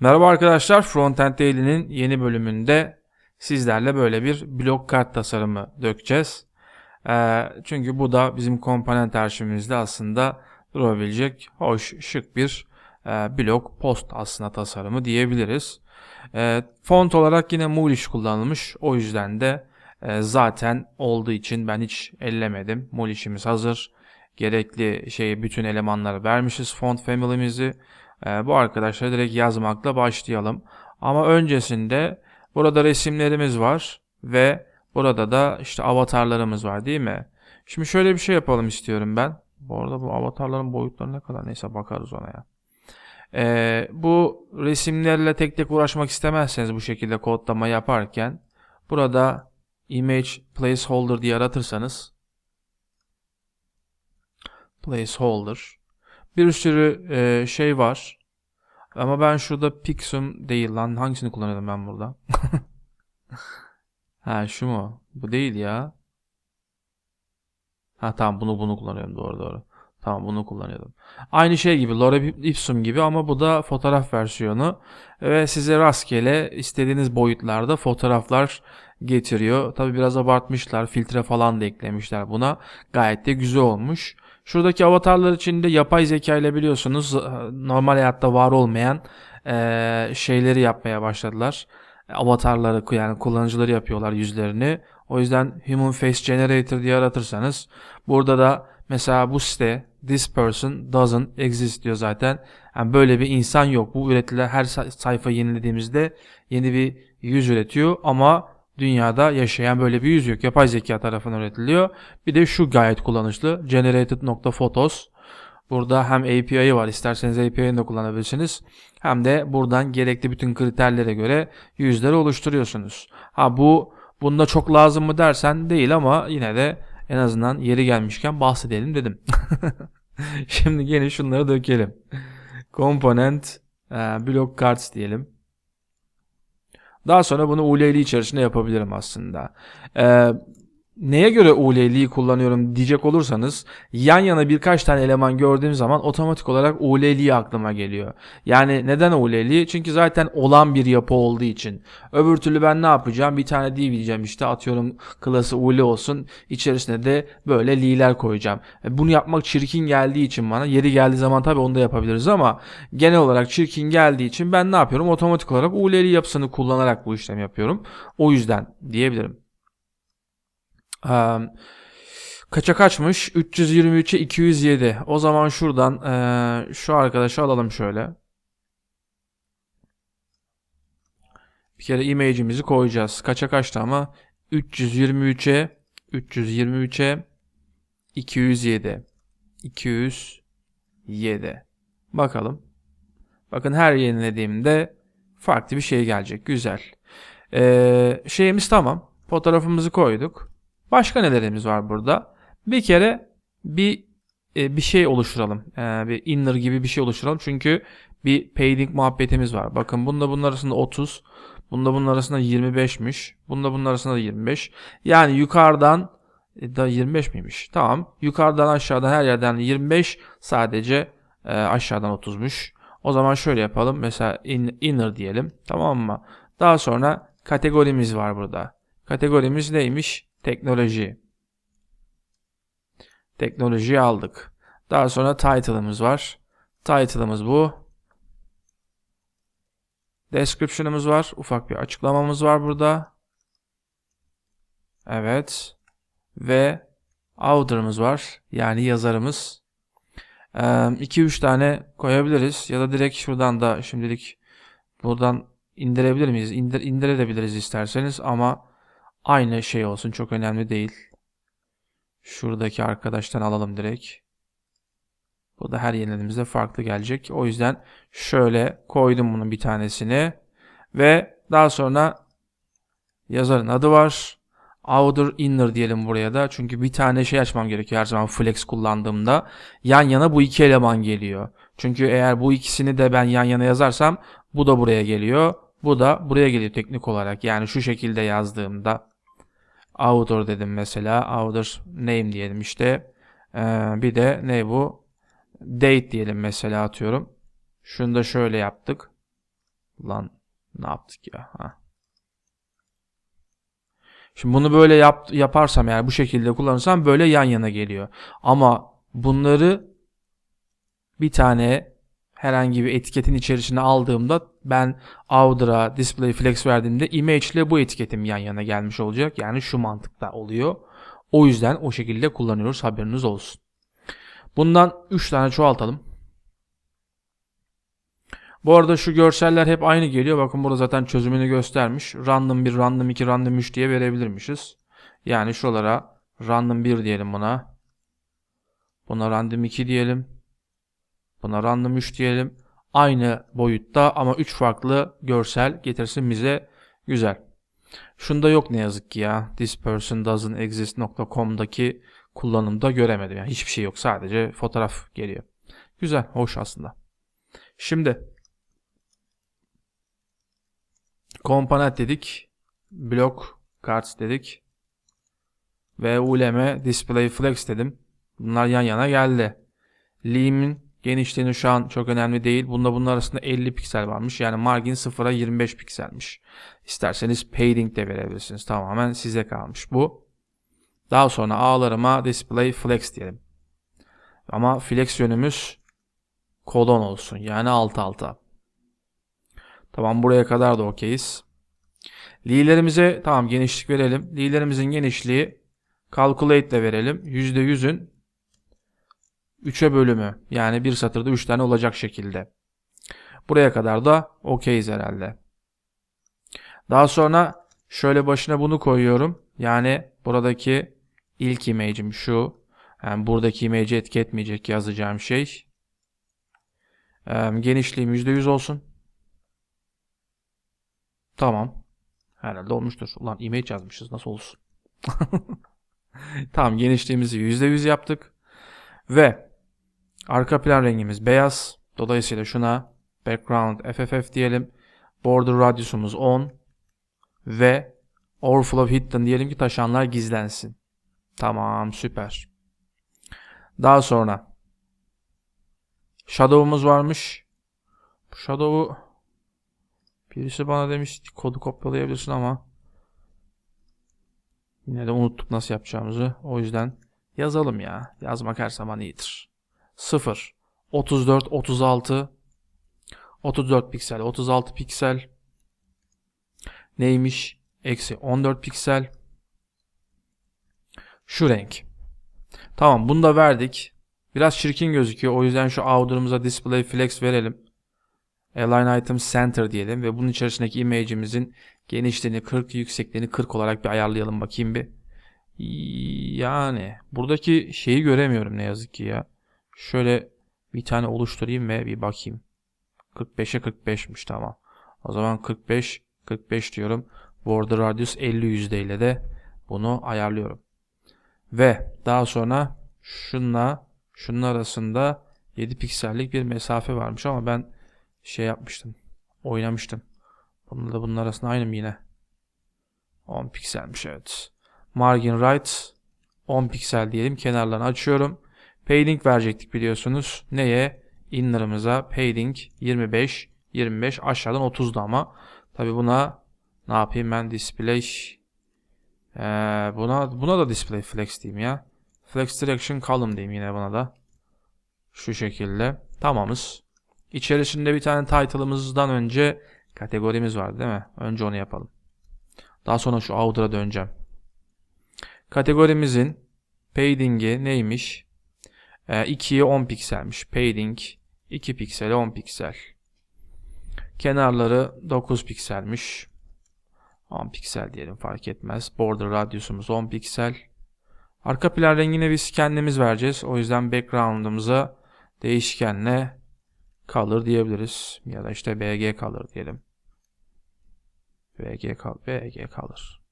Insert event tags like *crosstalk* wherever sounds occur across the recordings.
Merhaba arkadaşlar, Frontend Daily'nin yeni bölümünde sizlerle böyle bir blok kart tasarımı dökeceğiz. Ee, çünkü bu da bizim komponent arşivimizde aslında durabilecek hoş, şık bir e, blok post aslında tasarımı diyebiliriz. E, font olarak yine Moolish kullanılmış. O yüzden de e, zaten olduğu için ben hiç ellemedim. Moolish'imiz hazır. Gerekli şeyi bütün elemanları vermişiz font family'mizi. Ee, bu arkadaşlara direkt yazmakla başlayalım. Ama öncesinde burada resimlerimiz var ve burada da işte avatarlarımız var değil mi? Şimdi şöyle bir şey yapalım istiyorum ben. Bu arada bu avatarların boyutları ne kadar neyse bakarız ona ya. Ee, bu resimlerle tek tek uğraşmak istemezseniz bu şekilde kodlama yaparken burada image placeholder diye aratırsanız placeholder bir sürü e, şey var. Ama ben şurada Pixum değil lan. Hangisini kullanıyordum ben burada? *laughs* ha şu mu? Bu değil ya. Ha tamam bunu bunu kullanıyorum doğru doğru. Tamam bunu kullanıyordum. Aynı şey gibi Lore Ipsum gibi ama bu da fotoğraf versiyonu. Ve size rastgele istediğiniz boyutlarda fotoğraflar getiriyor. Tabi biraz abartmışlar. Filtre falan da eklemişler buna. Gayet de güzel olmuş. Şuradaki avatarlar içinde yapay zeka ile biliyorsunuz e, normal hayatta var olmayan e, şeyleri yapmaya başladılar. Avatarları yani kullanıcıları yapıyorlar yüzlerini. O yüzden Human Face Generator diye aratırsanız burada da mesela bu site this person doesn't exist diyor zaten. Yani böyle bir insan yok. Bu üretilen her sayfa yenilediğimizde yeni bir yüz üretiyor ama dünyada yaşayan böyle bir yüz yok. Yapay zeka tarafından üretiliyor. Bir de şu gayet kullanışlı. Generated.photos. Burada hem API'yi var. İsterseniz API'yi de kullanabilirsiniz. Hem de buradan gerekli bütün kriterlere göre yüzleri oluşturuyorsunuz. Ha bu bunda çok lazım mı dersen değil ama yine de en azından yeri gelmişken bahsedelim dedim. *laughs* Şimdi yine şunları dökelim. Component e, block cards diyelim. Daha sonra bunu ULL içerisinde yapabilirim aslında. Ee, neye göre ULL'yi kullanıyorum diyecek olursanız yan yana birkaç tane eleman gördüğüm zaman otomatik olarak ULL aklıma geliyor. Yani neden ULL? Çünkü zaten olan bir yapı olduğu için. Öbür türlü ben ne yapacağım? Bir tane div diyeceğim işte atıyorum klası UL olsun. İçerisine de böyle li'ler koyacağım. E, bunu yapmak çirkin geldiği için bana yeri geldiği zaman tabii onu da yapabiliriz ama genel olarak çirkin geldiği için ben ne yapıyorum? Otomatik olarak ULL yapısını kullanarak bu işlemi yapıyorum. O yüzden diyebilirim. Kaça kaçmış? 323'e 207. O zaman şuradan şu arkadaşı alalım şöyle. Bir kere image'imizi koyacağız. Kaça kaçtı ama? 323'e 323'e 207. 207. Bakalım. Bakın her yenilediğimde farklı bir şey gelecek. Güzel. Ee, şeyimiz tamam. Fotoğrafımızı koyduk. Başka nelerimiz var burada? Bir kere bir e, bir şey oluşturalım. E, bir inner gibi bir şey oluşturalım. Çünkü bir padding muhabbetimiz var. Bakın bunda bunun arasında 30. Bunda bunun arasında 25'miş. Bunda bunun arasında da 25. Yani yukarıdan e, da 25 miymiş? Tamam. Yukarıdan aşağıdan her yerden 25 sadece aşağıdan 30'muş. O zaman şöyle yapalım. Mesela in, inner diyelim. Tamam mı? Daha sonra kategorimiz var burada. Kategorimiz neymiş? Teknoloji. Teknolojiyi aldık. Daha sonra title'ımız var. Title'ımız bu. Description'ımız var. Ufak bir açıklamamız var burada. Evet. Ve author'ımız var. Yani yazarımız. 2-3 tane koyabiliriz. Ya da direkt şuradan da şimdilik buradan indirebilir miyiz? İndir, indirebiliriz isterseniz ama Aynı şey olsun çok önemli değil. Şuradaki arkadaştan alalım direkt. Bu da her yenilediğimizde farklı gelecek. O yüzden şöyle koydum bunun bir tanesini. Ve daha sonra yazarın adı var. Outer inner diyelim buraya da. Çünkü bir tane şey açmam gerekiyor her zaman flex kullandığımda. Yan yana bu iki eleman geliyor. Çünkü eğer bu ikisini de ben yan yana yazarsam bu da buraya geliyor. Bu da buraya geliyor teknik olarak. Yani şu şekilde yazdığımda author dedim mesela. Author name diyelim işte. Ee, bir de ne bu? Date diyelim mesela atıyorum. Şunu da şöyle yaptık. Lan ne yaptık ya? Ha. Şimdi bunu böyle yap, yaparsam yani bu şekilde kullanırsam böyle yan yana geliyor. Ama bunları bir tane herhangi bir etiketin içerisine aldığımda ben Outer'a display flex verdiğimde image ile bu etiketim yan yana gelmiş olacak. Yani şu mantıkta oluyor. O yüzden o şekilde kullanıyoruz haberiniz olsun. Bundan 3 tane çoğaltalım. Bu arada şu görseller hep aynı geliyor. Bakın burada zaten çözümünü göstermiş. Random 1, random 2, random 3 diye verebilirmişiz. Yani şuralara random 1 diyelim buna. Buna random 2 diyelim. Buna random 3 diyelim. Aynı boyutta ama 3 farklı görsel getirsin bize. Güzel. Şunda yok ne yazık ki ya. This person doesn't exist.com'daki kullanımda göremedim. Yani hiçbir şey yok. Sadece fotoğraf geliyor. Güzel. Hoş aslında. Şimdi komponent dedik. Block cards dedik. Ve uleme display flex dedim. Bunlar yan yana geldi. Limin genişliğini şu an çok önemli değil. Bunda bunun arasında 50 piksel varmış. Yani margin 0'a 25 pikselmiş. İsterseniz padding de verebilirsiniz. Tamamen size kalmış bu. Daha sonra ağlarıma display flex diyelim. Ama flex yönümüz kolon olsun. Yani alt alta. Tamam buraya kadar da okeyiz. Li'lerimize tamam genişlik verelim. Li'lerimizin genişliği calculate ile verelim. %100'ün 3'e bölümü. Yani bir satırda 3 tane olacak şekilde. Buraya kadar da okeyiz herhalde. Daha sonra şöyle başına bunu koyuyorum. Yani buradaki ilk image'im şu. Yani buradaki image'i etki etmeyecek yazacağım şey. Genişliğim %100 olsun. Tamam. Herhalde olmuştur. Ulan image yazmışız. Nasıl olsun? *laughs* tamam genişliğimizi %100 yaptık. Ve arka plan rengimiz beyaz. Dolayısıyla şuna background FFF diyelim. Border radiusumuz 10. Ve overflow hidden diyelim ki taşanlar gizlensin. Tamam süper. Daha sonra shadow'umuz varmış. Bu shadow'u birisi bana demiş kodu kopyalayabilirsin ama yine de unuttuk nasıl yapacağımızı. O yüzden yazalım ya. Yazmak her zaman iyidir. 0 34 36 34 piksel 36 piksel neymiş? Eksi 14 piksel şu renk. Tamam bunu da verdik. Biraz çirkin gözüküyor. O yüzden şu outer'ımıza display flex verelim. Align item center diyelim ve bunun içerisindeki image'imizin genişliğini 40, yüksekliğini 40 olarak bir ayarlayalım bakayım bir. Yani buradaki şeyi göremiyorum ne yazık ki ya. Şöyle bir tane oluşturayım ve bir bakayım. 45'e 45'miş tamam. O zaman 45 45 diyorum. Border radius 50 yüzde ile de bunu ayarlıyorum. Ve daha sonra şunla şunun arasında 7 piksellik bir mesafe varmış ama ben şey yapmıştım. Oynamıştım. Bununla da bunun arasında aynı mı yine? 10 pikselmiş evet. Margin right 10 piksel diyelim. Kenarlarını açıyorum. Padding verecektik biliyorsunuz. Neye? Inner'ımıza padding 25 25 aşağıdan 30'da ama tabi buna ne yapayım ben display ee, buna buna da display flex diyeyim ya. Flex direction column diyeyim yine buna da. Şu şekilde. Tamamız. İçerisinde bir tane title'ımızdan önce kategorimiz vardı değil mi? Önce onu yapalım. Daha sonra şu outer'a döneceğim. Kategorimizin padding'i neymiş? Ee, 2'ye 10 pikselmiş. Padding 2 piksel 10 piksel. Kenarları 9 pikselmiş. 10 piksel diyelim fark etmez. Border radiusumuz 10 piksel. Arka plan rengini biz kendimiz vereceğiz. O yüzden background'ımıza değişkenle color diyebiliriz. Ya da işte bg color diyelim. bg color, bg color.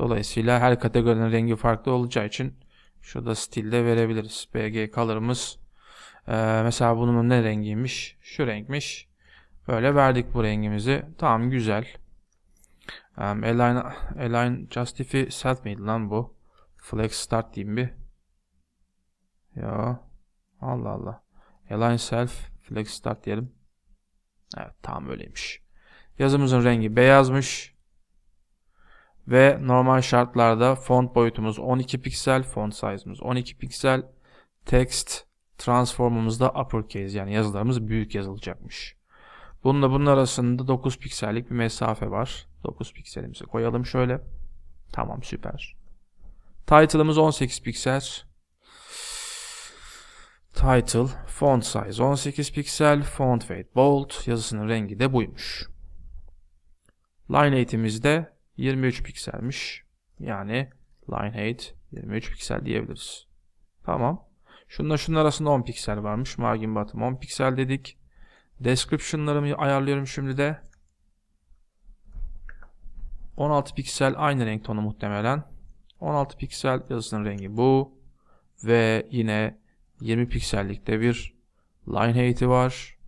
Dolayısıyla her kategorinin rengi farklı olacağı için şurada stilde verebiliriz. bg color'ımız ee, mesela bunun ne rengiymiş? Şu renkmiş. Böyle verdik bu rengimizi. Tamam güzel. Um, align, align justify self miydi lan bu? Flex start diyeyim bir. Ya. Allah Allah. Align self flex start diyelim. Evet tamam öyleymiş. Yazımızın rengi beyazmış. Ve normal şartlarda font boyutumuz 12 piksel, font size'ımız 12 piksel, text transformumuz da uppercase yani yazılarımız büyük yazılacakmış. Bununla bunun arasında 9 piksellik bir mesafe var. 9 pikselimizi koyalım şöyle. Tamam süper. Title'ımız 18 piksel. Title, font size 18 piksel, font weight bold, yazısının rengi de buymuş. Line height'imiz de 23 pikselmiş. Yani line height 23 piksel diyebiliriz. Tamam. Şununla şunun arasında 10 piksel varmış. Margin bottom 10 piksel dedik. Description'larımı ayarlıyorum şimdi de. 16 piksel aynı renk tonu muhtemelen. 16 piksel yazısının rengi bu. Ve yine 20 piksellikte bir line height'i var.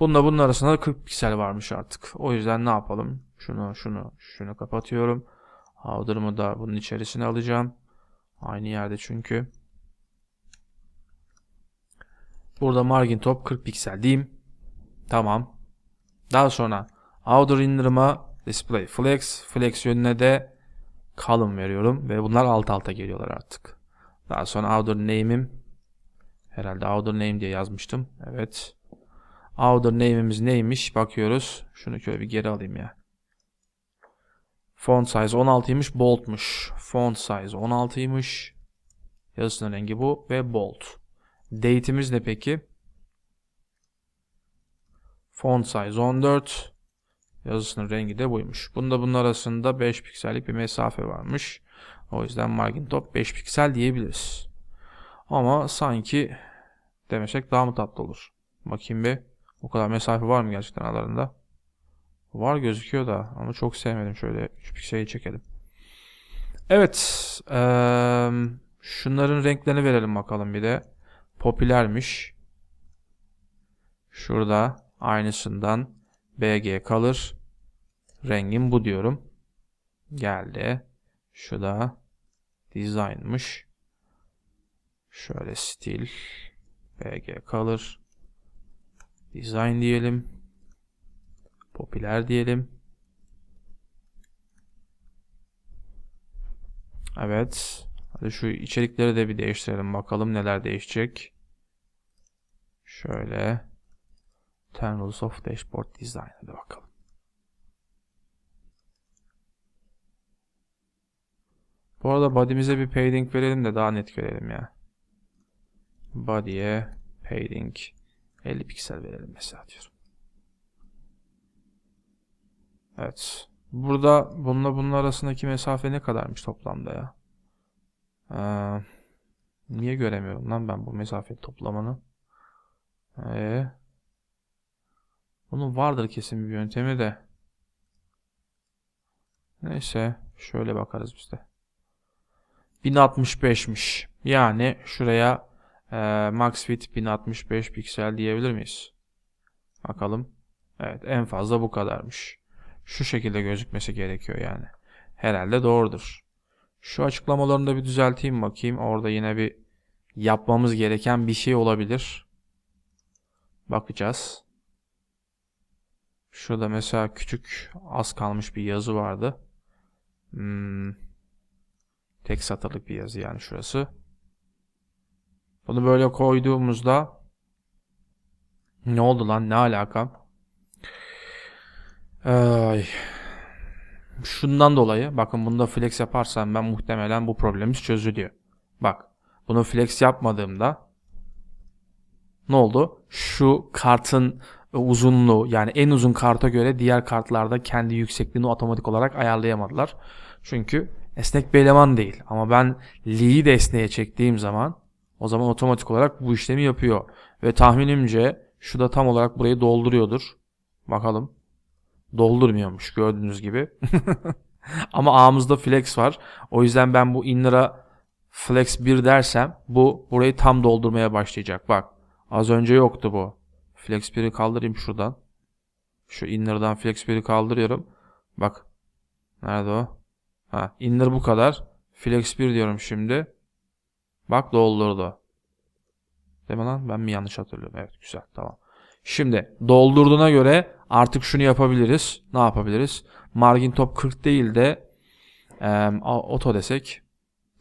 Bununla bunun arasında 40 piksel varmış artık. O yüzden ne yapalım? Şunu, şunu, şunu kapatıyorum. Outer'ımı da bunun içerisine alacağım. Aynı yerde çünkü. Burada margin top 40 piksel diyeyim. Tamam. Daha sonra outer inner'ıma display flex, flex yönüne de column veriyorum ve bunlar alt alta geliyorlar artık. Daha sonra outer name'im herhalde outer name diye yazmıştım. Evet. Outer name'imiz neymiş? Bakıyoruz. Şunu şöyle bir geri alayım ya. Font size 16'ymış, bold'muş. Font size 16'ymış. Yazısının rengi bu ve bold. Date'imiz ne peki? Font size 14. Yazısının rengi de buymuş. Bunda bunun arasında 5 piksellik bir mesafe varmış. O yüzden margin top 5 piksel diyebiliriz. Ama sanki demesek daha mı tatlı olur? Bakayım bir. O kadar mesafe var mı gerçekten aralarında? Var gözüküyor da ama çok sevmedim. Şöyle 3 pikseli çekelim. Evet. Ee, şunların renklerini verelim bakalım bir de. Popülermiş. Şurada aynısından BG kalır. Rengim bu diyorum. Geldi. Şu da design'mış. Şöyle stil BG kalır. Design diyelim. Popüler diyelim. Evet. Hadi şu içerikleri de bir değiştirelim bakalım neler değişecek. Şöyle. Ten Rules of Dashboard Design. Hadi bakalım. Bu arada body'mize bir padding verelim de daha net görelim ya. Body'ye padding 50 piksel verelim mesela diyorum. Evet. Burada bununla bunun arasındaki mesafe ne kadarmış toplamda ya? Ee, niye göremiyorum lan ben bu mesafe toplamını? Ee, bunun vardır kesin bir yöntemi de. Neyse. Şöyle bakarız biz de. 1065'miş. Yani şuraya e, max fit 1065 piksel diyebilir miyiz? Bakalım. Evet en fazla bu kadarmış. Şu şekilde gözükmesi gerekiyor yani. Herhalde doğrudur. Şu açıklamalarını da bir düzelteyim bakayım. Orada yine bir yapmamız gereken bir şey olabilir. Bakacağız. Şurada mesela küçük az kalmış bir yazı vardı. Hmm. Tek satırlık bir yazı yani şurası. Bunu böyle koyduğumuzda ne oldu lan ne alaka? Ay. Şundan dolayı bakın bunda flex yaparsam ben muhtemelen bu problemimiz çözülüyor. Bak bunu flex yapmadığımda ne oldu? Şu kartın uzunluğu yani en uzun karta göre diğer kartlarda kendi yüksekliğini otomatik olarak ayarlayamadılar. Çünkü esnek bir eleman değil. Ama ben Lee'yi de esneye çektiğim zaman o zaman otomatik olarak bu işlemi yapıyor. Ve tahminimce şu da tam olarak burayı dolduruyordur. Bakalım. Doldurmuyormuş gördüğünüz gibi. *laughs* Ama A'mızda flex var. O yüzden ben bu inner'a flex 1 dersem bu burayı tam doldurmaya başlayacak. Bak az önce yoktu bu. Flex 1'i kaldırayım şuradan. Şu inner'dan flex 1'i kaldırıyorum. Bak. Nerede o? Ha, inner bu kadar. Flex 1 diyorum şimdi. Bak doldurdu. Değil mi lan? Ben mi yanlış hatırlıyorum? Evet güzel tamam. Şimdi doldurduğuna göre artık şunu yapabiliriz. Ne yapabiliriz? Margin top 40 değil de e, auto desek.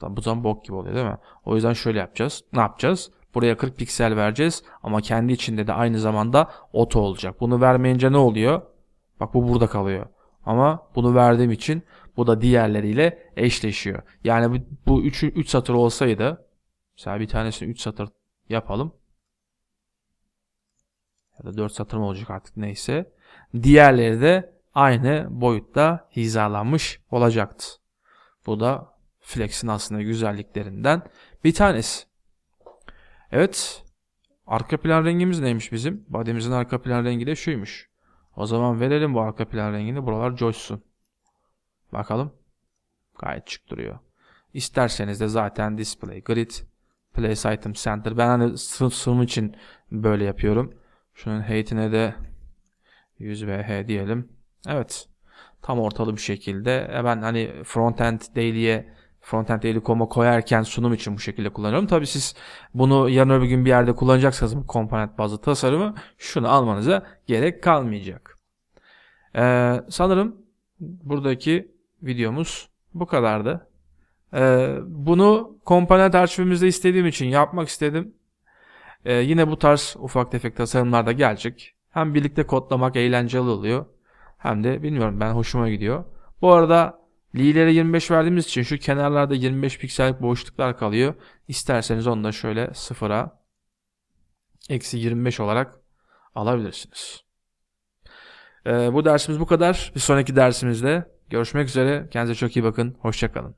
Bu zaman bok gibi oluyor değil mi? O yüzden şöyle yapacağız. Ne yapacağız? Buraya 40 piksel vereceğiz ama kendi içinde de aynı zamanda auto olacak. Bunu vermeyince ne oluyor? Bak bu burada kalıyor. Ama bunu verdiğim için bu da diğerleriyle eşleşiyor. Yani bu- bu 3 3 satır olsaydı mesela bir tanesini 3 satır yapalım. Ya da 4 satır mı olacak artık neyse. Diğerleri de aynı boyutta hizalanmış olacaktı. Bu da Flex'in aslında güzelliklerinden bir tanesi. Evet. Arka plan rengimiz neymiş bizim? Body'mizin arka plan rengi de şuymuş. O zaman verelim bu arka plan rengini. Buralar coşsun. Bakalım. Gayet şık duruyor. İsterseniz de zaten display grid, place item center. Ben hani sınıf için böyle yapıyorum. Şunun height'ine de 100 VH diyelim. Evet. Tam ortalı bir şekilde. E Ben hani frontend daily'ye frontend daily.com'a koyarken sunum için bu şekilde kullanıyorum. Tabii siz bunu yarın öbür gün bir yerde kullanacaksanız bu komponent bazlı tasarımı şunu almanıza gerek kalmayacak. Ee, sanırım buradaki videomuz bu kadardı. Ee, bunu komponent arşivimizde istediğim için yapmak istedim. Ee, yine bu tarz ufak tefek tasarımlar da gelecek. Hem birlikte kodlamak eğlenceli oluyor. Hem de bilmiyorum ben hoşuma gidiyor. Bu arada Li'lere 25 verdiğimiz için şu kenarlarda 25 piksellik boşluklar kalıyor. İsterseniz onu da şöyle sıfıra eksi 25 olarak alabilirsiniz. Ee, bu dersimiz bu kadar. Bir sonraki dersimizde görüşmek üzere. Kendinize çok iyi bakın. Hoşçakalın.